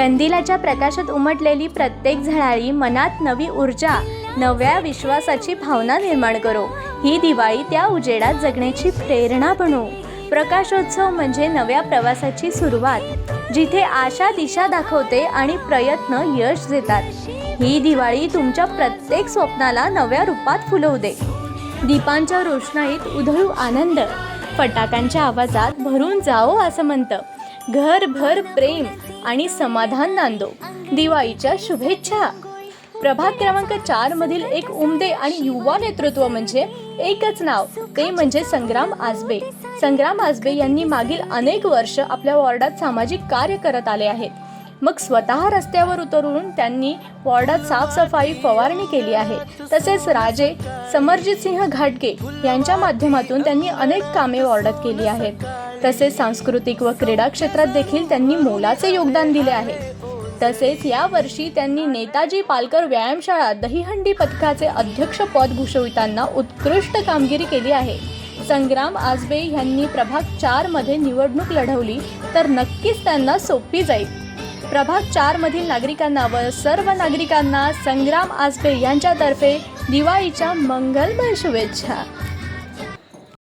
कंदिलाच्या प्रकाशात उमटलेली प्रत्येक झळाळी मनात नवी ऊर्जा नव्या विश्वासाची भावना निर्माण करो. ही दिवाळी त्या उजेडात जगण्याची प्रेरणा बनू. प्रकाशोत्सव म्हणजे नव्या प्रवासाची सुरुवात जिथे आशा दिशा दाखवते आणि प्रयत्न यश देतात. ही दिवाळी तुमच्या प्रत्येक स्वप्नाला नव्या रूपात फुलवू दे दीपांच्या रोषणाईत उधळू आनंद फटाक्यांच्या आवाजात भरून जाओ असं म्हणतं घरभर प्रेम आणि समाधान नांदो. दिवाळीच्या शुभेच्छा. प्रभाग क्रमांक चार मधील एक उमदे आणि युवा नेतृत्व म्हणजे एकच नाव ते म्हणजे संग्राम आजबे. संग्राम आजबे यांनी मागील अनेक वर्ष आपल्या वॉर्डात सामाजिक कार्य करत आले आहेत. मग स्वतः रस्त्यावर उतरून त्यांनी वॉर्डात साफसफाई फवारणी केली आहे. तसेच राजे समरजित सिंह घाटगे यांच्या माध्यमातून त्यांनी अनेक कामे वॉर्डात केली आहेत. तसेच सांस्कृतिक व क्रीडा क्षेत्रात देखील त्यांनी मोलाचे योगदान दिले आहे. तसेच या वर्षी त्यांनी नेताजी पालकर व्यायामशाळा दहीहंडी पथकाचे अध्यक्षपद भूषविताना उत्कृष्ट कामगिरी केली आहे. संग्राम आजबे यांनी प्रभाग चारमध्ये निवडणूक लढवली तर नक्कीच त्यांना सोपी जाईल. प्रभाग चार मधील नागरिकांना व सर्व नागरिकांना संग्राम आजबे यांच्यातर्फे दिवाळीच्या मंगलमय शुभेच्छा.